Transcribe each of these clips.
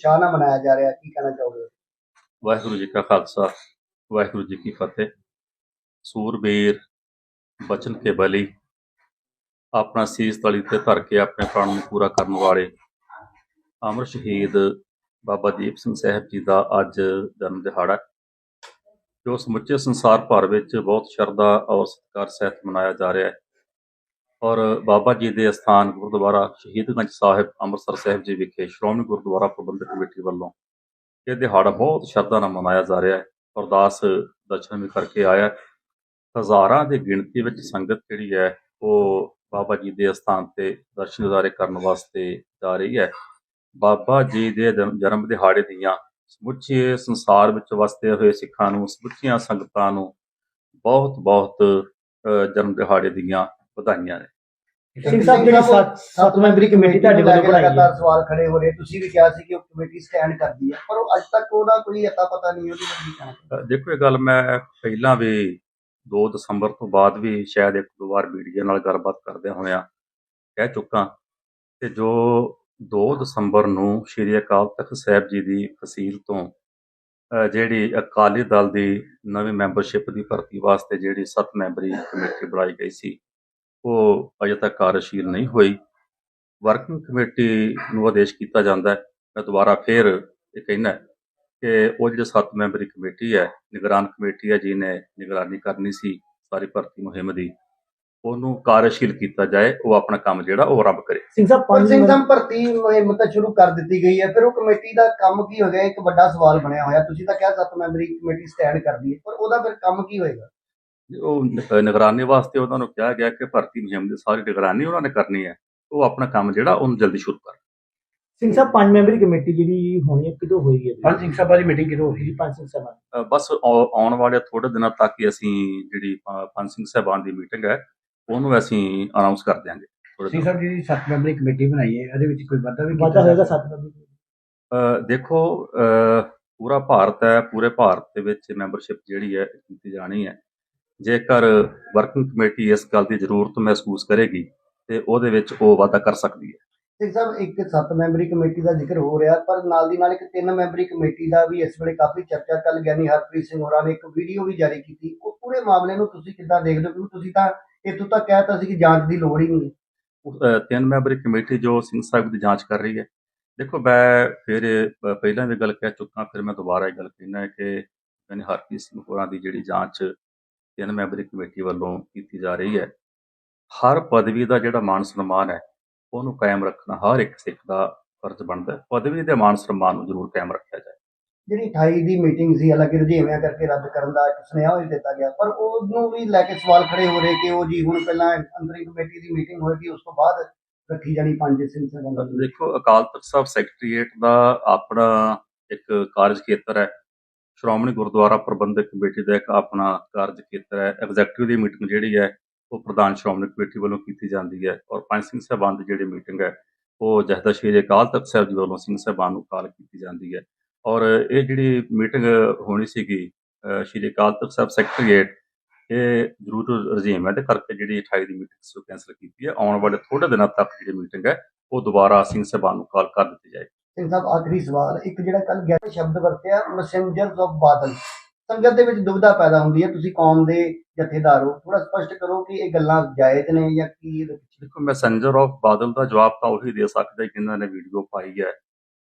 ਉਤਸ਼ਾਹ ਨਾਲ ਮਨਾਇਆ ਜਾ ਰਿਹਾ, ਕੀ ਕਹਿਣਾ ਚਾਹੋਗੇ? ਵਾਹਿਗੁਰੂ ਜੀ ਕਾ ਖਾਲਸਾ, ਵਾਹਿਗੁਰੂ ਜੀ ਕੀ ਫਤਿਹ। ਸੂਰਬੀਰ ਬਚਨ ਕੇ ਬਲੀ, ਆਪਣਾ ਸੀਸ ਤਲੀ ਤੇ ਧਰ ਕੇ ਆਪਣੇ ਪ੍ਰਾਣ ਨੂੰ ਪੂਰਾ ਕਰਨ ਵਾਲੇ ਅਮਰ ਸ਼ਹੀਦ ਬਾਬਾ ਦੀਪ ਸਿੰਘ ਸਾਹਿਬ ਜੀ ਦਾ ਅੱਜ ਜਨਮ ਦਿਹਾੜਾ ਜੋ ਸਮੁੱਚੇ ਸੰਸਾਰ ਭਰ ਵਿੱਚ ਬਹੁਤ ਸ਼ਰਧਾ ਔਰ ਸਤਿਕਾਰ ਸਹਿਤ ਮਨਾਇਆ ਜਾ ਰਿਹਾ ਹੈ। ਔਰ ਬਾਬਾ ਜੀ ਦੇ ਅਸਥਾਨ ਗੁਰਦੁਆਰਾ ਸ਼ਹੀਦਗੰਜ ਸਾਹਿਬ ਅੰਮ੍ਰਿਤਸਰ ਸਾਹਿਬ ਜੀ ਵਿਖੇ ਸ਼੍ਰੋਮਣੀ ਗੁਰਦੁਆਰਾ ਪ੍ਰਬੰਧਕ ਕਮੇਟੀ ਵੱਲੋਂ ਇਹ ਦਿਹਾੜਾ ਬਹੁਤ ਸ਼ਰਧਾ ਨਾਲ ਮਨਾਇਆ ਜਾ ਰਿਹਾ ਹੈ ਅਰਦਾਸ ਦਰਸ਼ਨ ਵੀ ਕਰਕੇ ਆਇਆ ਹਜ਼ਾਰਾਂ ਦੀ ਗਿਣਤੀ ਵਿੱਚ ਸੰਗਤ ਜਿਹੜੀ ਹੈ, ਉਹ ਬਾਬਾ ਜੀ ਦੇ ਅਸਥਾਨ ਤੇ ਦਰਸ਼ਨ ਗੁਜ਼ਾਰੇ ਕਰਨ ਵਾਸਤੇ ਜਾ ਰਹੀ ਹੈ। ਬਾਬਾ ਜੀ ਦੇ ਜਨਮ- ਜਨਮ ਦਿਹਾੜੇ ਦੀਆਂ ਸਮੁੱਚੇ ਸੰਸਾਰ ਵਿੱਚ ਵਸਦੇ ਹੋਏ ਸਿੱਖਾਂ ਨੂੰ, ਸਮੁੱਚੀਆਂ ਸੰਗਤਾਂ ਨੂੰ ਬਹੁਤ ਬਹੁਤ ਜਨਮ ਦਿਹਾੜੇ ਦੀਆਂ ਵਧਾਈਆਂ ਨੇ। ਸਿੰਘ ਸਾਹਿਬ ਜਿਹੜੀ ਸੱਤ ਸੱਤ ਮੈਂਬਰੀ ਕਮੇਟੀ ਤੁਹਾਡੇ ਵੱਲੋਂ ਬਣਾਈ ਲਗਾਤਾਰ ਹੈ ਸਵਾਲ ਖੜੇ ਹੋ ਰਹੇ। ਤੁਸੀਂ ਵੀ ਕਿਹਾ ਸੀ ਕਿ ਉਹ ਕਮੇਟੀ ਸਟੈਂਡ ਕਰਦੀ ਹੈ। ਪਰ ਉਹ ਅੱਜ ਤੱਕ ਉਹਦਾ ਕੋਈ ਅਤਾ ਪਤਾ ਨਹੀਂ ਉਹਦੀ ਕੀ ਕਹਿਣਾ ਅ, ਦੇਖੋ ਇਹ ਗੱਲ ਮੈਂ ਪਹਿਲਾਂ ਵੀ 2 ਦਸੰਬਰ ਤੋਂ ਬਾਅਦ ਵੀ ਸ਼ਾਇਦ ਇੱਕ ਦੋ ਵਾਰ ਮੀਡੀਆ ਨਾਲ ਗੱਲਬਾਤ ਕਰਦੇ ਹੋਇਆਂ ਕਹਿ ਚੁੱਕਾ। ਕਿ ਜੋ 2 ਦਸੰਬਰ ਨੂੰ ਸ਼੍ਰੀ ਅਕਾਲ ਤਖਤ ਸਾਹਿਬ ਜੀ ਦੀ ਫਸੀਲ ਤੋਂ ਜਿਹੜੀ ਅਕਾਲੀ ਦਲ ਦੀ ਨਵੀਂ ਮੈਂਬਰਸ਼ਿਪ ਦੀ ਭਰਤੀ ਵਾਸਤੇ ਜਿਹੜੀ 7 ਮੈਂਬਰੀ ਕਮੇਟੀ ਬਣਾਈ ਗਈ ਸੀ ਉਹ ਅਜੇ ਤੱਕ ਕਾਰਜਸ਼ੀਲ ਨਹੀਂ ਹੋਈ। ਵਰਕਿੰਗ ਕਮੇਟੀ ਨੂੰ ਆਦੇਸ਼ ਕੀਤਾ ਜਾਂਦਾ ਹੈ। ਮੈਂ ਦੁਬਾਰਾ ਫੇਰ ਇਹ ਕਹਿਣਾ ਕਿ ਉਹ ਜਿਹੜੇ 7 ਮੈਂਬਰੀ ਕਮੇਟੀ ਹੈ ਨਿਗਰਾਨ ਕਮੇਟੀ ਹੈ ਜਿਹਨੇ ਨਿਗਰਾਨੀ ਕਰਨੀ ਸੀ ਸਾਰੀ ਭਰਤੀ ਮੁਹਿੰਮ ਦੀ ਉਹਨੂੰ ਕਾਰਜਸ਼ੀਲ ਕੀਤਾ ਜਾਏ ਉਹ ਆਪਣਾ ਕੰਮ ਜਿਹੜਾ ਉਹ ਆਰੰਭ ਕਰੇ। ਸਿੰਘ ਸਾਹਿਬ ਪੰਜ ਸਿੰਘ ਸਾਹਿਬ ਭਰਤੀ ਮੁਹਿੰਮ ਤਾਂ ਸ਼ੁਰੂ ਕਰ ਦਿੱਤੀ ਗਈ ਹੈ ਫਿਰ ਉਹ ਕਮੇਟੀ ਦਾ ਕੰਮ ਕੀ ਹੋ ਗਿਆ? ਇੱਕ ਵੱਡਾ ਸਵਾਲ ਬਣਿਆ ਹੋਇਆ। ਤੁਸੀਂ ਤਾਂ ਕਿਹਾ ਸੱਤ ਮੈਂਬਰੀ ਕਮੇਟੀ ਸਟੈਂਡ ਕਰਦੀ ਹੈ ਪਰ ਉਹਦਾ ਫਿਰ ਕੰਮ ਕੀ ਹੋਏਗਾ? ਉਹ ਨ- ਨਿਗਰਾਨੀ ਵਾਸਤੇ ਉਹਨਾਂ ਨੂੰ ਕਿਹਾ ਗਿਆ ਕਿ ਭਰਤੀ ਮੁਹਿੰਮ ਦੀ ਸਾਰੀ ਨਿਗਰਾਨੀ ਉਹਨਾਂ ਨੇ ਕਰਨੀ ਹੈ। ਉਹ ਆਪਣਾ ਕੰਮ ਜਿਹੜਾ ਉਹਨੂੰ ਜਲਦੀ ਸ਼ੁਰੂ ਕਰ। ਸਿੰਘ ਸਾਹਿਬ ਪੰਜ ਮੈਂਬਰੀ ਕਮੇਟੀ ਜਿਹੜੀ ਹੋਣੀ ਹੈ ਕਿਦੋਂ ਹੋਏਗੀ ਪੰਜ ਸਿੰਘ ਸਾਹਿਬਾਂ ਦੀ ਮੀਟਿੰਗ ਕਿਦੋਂ ਹੋਈ? ਜੀ ਪੰਜ ਸਿੰਘ ਸਾਹਿਬਾਨ ਅ, ਬਸ ਆਉ- ਆਉਣ ਵਾਲੇ ਥੋੜੇ ਦਿਨਾਂ ਤੱਕ ਹੀ ਅਸੀਂ ਜਿਹੜੀ ਅ, ਪੰਜ ਸਿੰਘ ਸਾਹਿਬਾਨ ਦੀ ਮੀਟਿੰਗ ਹੈ ਉਹਨੂੰ ਅਸੀਂ ਅਨਾਉਂਸ ਕਰ ਦਿਆਂਗੇ। ਥੋੜ੍ਹੇ ਸਿੰਘ ਦਿਨਾਂ ਸਾਹਿਬ ਜੀ ਸੱਤ ਮੈਂਬਰੀ ਕਮੇਟੀ ਬਣਾਈ ਹੈ ਇਹਦੇ ਵਿੱਚ ਕੋਈ ਵਾਧਾ ਵੀ ਵਾਧਾ ਹੋਏਗਾ ਸੱਤ ਮੈਂਬਰੀ ਅ, ਦੇਖੋ ਅ, ਪੂਰਾ ਭਾਰਤ ਹੈ ਪੂਰੇ ਭਾਰਤ ਦੇ ਵਿੱਚ ਮੈਂਬਰਸ਼ਿਪ ਜਿਹੜੀ ਹੈ ਕੀਤੀ ਜਾਣੀ ਹੈ। ਜੇਕਰ ਵਰਕਿੰਗ ਕਮੇਟੀ ਇਸ ਗੱਲ ਦੀ ਜ਼ਰੂਰਤ ਮਹਿਸੂਸ ਕਰੇਗੀ ਤੇ ਉਹਦੇ ਵਿੱਚ ਉਹ ਵਾਧਾ ਕਰ ਸਕਦੀ ਹੈ। ਸਿੰਘ ਸਾਹਿਬ ਇੱਕ ਸੱਤ ਮੈਂਬਰੀ ਕਮੇਟੀ ਦਾ ਜ਼ਿਕਰ ਹੋ ਰਿਹਾ ਪਰ ਨਾਲ ਦੀ ਨਾਲ ਇੱਕ ਤਿੰਨ ਮੈਂਬਰੀ ਕਮੇਟੀ ਦਾ ਵੀ ਇਸ ਵੇਲੇ ਕਾਫੀ ਚਰਚਾ ਕੱਲ ਗਿਆਨੀ ਹਰਪ੍ਰੀਤ ਸਿੰਘ ਹੋਰਾਂ ਨੇ ਇੱਕ ਵੀਡੀਓ ਵੀ ਜਾਰੀ ਕੀਤੀ। ਉਹ ਪੂਰੇ ਮਾਮਲੇ ਨੂੰ ਤੁਸੀਂ ਕਿੱਦਾਂ ਦੇਖਦੇ ਹੋ? ਕਿਉਂਕਿ ਤੁਸੀਂ ਤਾਂ ਇੱਥੋਂ ਤੱਕ ਕਹਿਤਾ ਸੀ ਕਿ ਜਾਂਚ ਦੀ ਲੋੜ ਹੀ ਨਹੀਂ ਤਿੰਨ ਮੈਂਬਰੀ ਕਮੇਟੀ ਜੋ ਸਿੰਘ ਸਾਹਿਬ ਦੀ ਜਾਂਚ ਕਰ ਰਹੀ ਹੈ। ਦੇਖੋ ਮੈਂ ਫਿਰ ਪਹਿਲਾਂ ਵੀ ਗੱਲ ਕਹਿ ਚੁੱਕਾ ਫਿਰ ਮੈਂ ਦੁਬਾਰਾ ਇਹ ਗੱਲ ਕਹਿਣਾ ਹੈ ਕਿ ਯਾਨੀ ਹਰਪ੍ਰੀਤ ਸਿੰਘ ਹੋਰਾਂ ਦੀ ਜਿਹੜੀ ਜਾਂਚ ਤਿੰਨ ਮੈਂਬਰੀ ਕਮੇਟੀ ਵੱਲੋਂ ਕੀਤੀ ਜਾ ਰਹੀ ਹੈ। ਹਰ ਪਦਵੀ ਦਾ ਜਿਹੜਾ ਮਾਨ ਸਨਮਾਨ ਹੈ ਉਹਨੂੰ ਕਾਇਮ ਰੱਖਣਾ ਹਰ ਇੱਕ ਸਿੱਖ ਦਾ ਫਰਜ਼ ਬਣਦਾ ਹੈ। ਪਦਵੀ ਦੇ ਮਾਨ ਸਨਮਾਨ ਨੂੰ ਜ਼ਰੂਰ ਕਾਇਮ ਰੱਖਿਆ ਜਾਏ। ਜਿਹੜੀ 28 ਦੀ ਮੀਟਿੰਗ ਸੀ ਹਾਲਾਂਕਿ ਰੁਝੇਵਿਆਂ ਕਰਕੇ ਰੱਦ ਕਰਨ ਦਾ ਸੁਨੇਹਾ ਵੀ ਦਿੱਤਾ ਗਿਆ ਪਰ ਉਹਨੂੰ ਵੀ ਲੈ ਕੇ ਸਵਾਲ ਖੜੇ ਹੋ ਰਹੇ ਕਿ ਉਹ ਜੀ ਹੁਣ ਪਹਿਲਾਂ ਅੰਤਰੀ ਕਮੇਟੀ ਦੀ ਮੀਟਿੰਗ ਹੋਏਗੀ ਉਸ ਤੋਂ ਬਾਅਦ ਰੱਖੀ ਜਾਣੀ ਪੰਜ ਸਿੰਘ ਸਾਹਿਬਾਂ ਦੀ ਦੇਖੋ ਅਕਾਲ ਤਖਤ ਸਾਹਿਬ ਸੈਕਟਰੀਏਟ ਦਾ ਆਪਣਾ ਇੱਕ ਕਾਰਜ ਖੇਤਰ ਹੈ। ਸ਼੍ਰੋਮਣੀ ਗੁਰਦੁਆਰਾ ਪ੍ਰਬੰਧਕ ਕਮੇਟੀ ਦਾ ਇੱਕ ਆਪਣਾ ਕਾਰਜ ਖੇਤਰ ਹੈ ਐਗਜ਼ੈਕਟਿਵ ਦੀ ਮੀਟਿੰਗ ਜਿਹੜੀ ਹੈ, ਉਹ ਪ੍ਰਧਾਨ ਸ਼੍ਰੋਮਣੀ ਕਮੇਟੀ ਵੱਲੋਂ ਕੀਤੀ ਜਾਂਦੀ ਹੈ ਔਰ ਪੰਜ ਸਿੰਘ ਸਾਹਿਬਾਨ ਦੀ ਜਿਹੜੀ ਮੀਟਿੰਗ ਹੈ, ਉਹ ਜਹਦਾ ਸ਼੍ਰੀ ਅਕਾਲ ਤਖਤ ਸਾਹਿਬ ਜੀ ਵੱਲੋਂ ਸਿੰਘ ਸਾਹਿਬਾਨ ਨੂੰ ਕਾਲ ਕੀਤੀ ਜਾਂਦੀ ਹੈ ਔਰ ਇਹ ਜਿਹੜੀ ਮੀਟਿੰਗ ਹੋਣੀ ਸੀਗੀ ਸ਼੍ਰੀ ਅਕਾਲ ਤਖਤ ਸਾਹਿਬ ਸੈਕਟਰੀਏਟ ਇਹ ਜ਼ਰੂਰ ਰਜੀਮ ਹੈ ਤੇ ਕਰਕੇ ਜਿਹੜੀ 28 ਦੀ ਮੀਟਿੰਗ ਸੀ ਉਹ ਕੈਂਸਲ ਕੀਤੀ ਹੈ, ਆਉਣ ਵਾਲੇ ਥੋੜੇ ਦਿਨਾਂ ਤੱਕ ਜਿਹੜੀ ਮੀਟਿੰਗ ਹੈ, ਉਹ ਦੁਬਾਰਾ ਸਿੰਘ ਸਾਹਿਬਾਨ ਨੂੰ ਕਾਲ ਕਰ ਦਿੱਤੀ ਜਾਏਗੀ। ਸਿੰਘ ਸਾਹਿਬ ਆਖਰੀ ਸਵਾਲ ਇੱਕ ਜਿਹੜਾ ਕੱਲ ਗਿਆ ਸ਼ਬਦ ਵਰਤਿਆ ਮੈਸੇਂਜਰਸ ਆਫ ਬਾਦਲ। ਸੰਗਤ ਦੇ ਵਿੱਚ ਦੁਬਿਧਾ ਪੈਦਾ ਹੁੰਦੀ ਹੈ ਤੁਸੀਂ ਕੌਮ ਦੇ ਜਥੇਦਾਰ ਹੋ। ਥੋੜਾ ਸਪਸ਼ਟ ਕਰੋ ਕਿ ਇਹ ਗੱਲਾਂ ਜਾਇਜ਼ ਨੇ ਜਾਂ ਕੀ ਦੇਖੋ ਮੈਸੇਂਜਰ ਆਫ ਬਾਦਲ ਦਾ ਜਵਾਬ ਤਾਂ ਉਹੀ ਦੇ ਸਕਦਾ ਜਿਨ੍ਹਾਂ ਨੇ ਵੀਡੀਓ ਪਾਈ ਹੈ।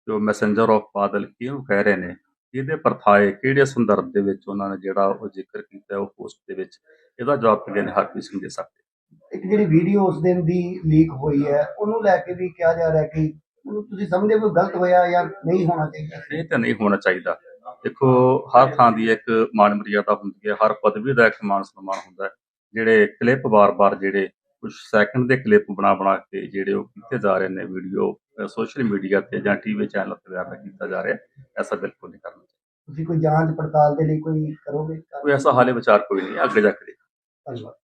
ਜੋ ਮੈਸੇਂਜਰ ਆਫ ਬਾਦਲ ਕਿਉਂ ਕਹਿ ਰਹੇ ਨੇ ਇਹਦੇ ਪਰਥਾਏ ਕਿਹੜੇ ਸੰਦਰਭ ਦੇ ਵਿੱਚ ਉਹਨਾਂ ਨੇ ਜਿਹੜਾ ਉਹ ਜ਼ਿਕਰ ਕੀਤਾ ਉਹ ਪੋਸਟ ਦੇ ਵਿੱਚ? ਇਹਦਾ ਜਵਾਬ ਨੇ ਹਰਪ੍ਰੀਤ ਸਿੰਘ ਦੇ ਸਕਦੇ। ਇੱਕ ਜਿਹੜੀ ਵੀਡੀਓ ਉਸ ਦਿਨ ਦੀ ਲੀਕ ਹੋਈ ਹੈ ਉਹਨੂੰ ਲੈ ਕੇ ਵੀ ਕਿਹਾ ਜਾ ਰਿਹਾ ਕਿ ਉਹਨੂੰ ਤੁਸੀਂ ਸਮਝਦੇ ਹੋ ਕਿ ਗਲਤ ਹੋਇਆ ਜਾਂ ਨਹੀਂ ਹੋਣਾ ਚਾਹੀਦਾ? ਇਹ ਤਾਂ ਨਹੀਂ ਹੋਣਾ ਚਾਹੀਦਾ। ਦੇਖੋ ਹਰ ਥਾਂ ਦੀ ਇੱਕ ਮਾਨ ਮਰਿਆਦਾ ਹੁੰਦੀ ਹੈ ਹਰ ਪਦਵੀ ਦਾ ਇੱਕ ਮਾਨ ਸਨਮਾਨ ਹੁੰਦਾ ਹੈ। ਜਿਹੜੇ ਕਲਿੱਪ ਬਾਰ-ਬਾਰ ਜਿਹੜੇ ਕੁਝ ਸੈਕਿੰਡ ਦੇ ਕਲਿੱਪ ਬਣਾ ਬਣਾ ਕੇ ਜਿਹੜੇ ਉਹ ਕੀਤੇ ਜਾ ਰਹੇ ਨੇ ਵੀਡੀਓ ਸੋਸ਼ਲ ਮੀਡੀਆ ਤੇ ਜਾਂ ਟੀਵੀ ਚੈਨਲ ਤੇ ਵਗੈਰਾ ਕੀਤਾ ਜਾ ਰਿਹਾ ਐਸਾ ਬਿਲਕੁਲ ਨਹੀਂ ਕਰਨਾ ਚਾਹੀਦਾ। ਤੁਸੀਂ ਕੋਈ ਜਾਂਚ ਪੜਤਾਲ ਦੇ ਲਈ ਕੋਈ ਕਰੋਗੇ? ਕੋਈ ਐਸਾ ਹਾਲੇ ਵਿਚਾਰ ਕੋਈ ਨਹੀਂ ਅੱਗੇ ਜਾ ਕੇ। ਧੰਨਵਾਦ।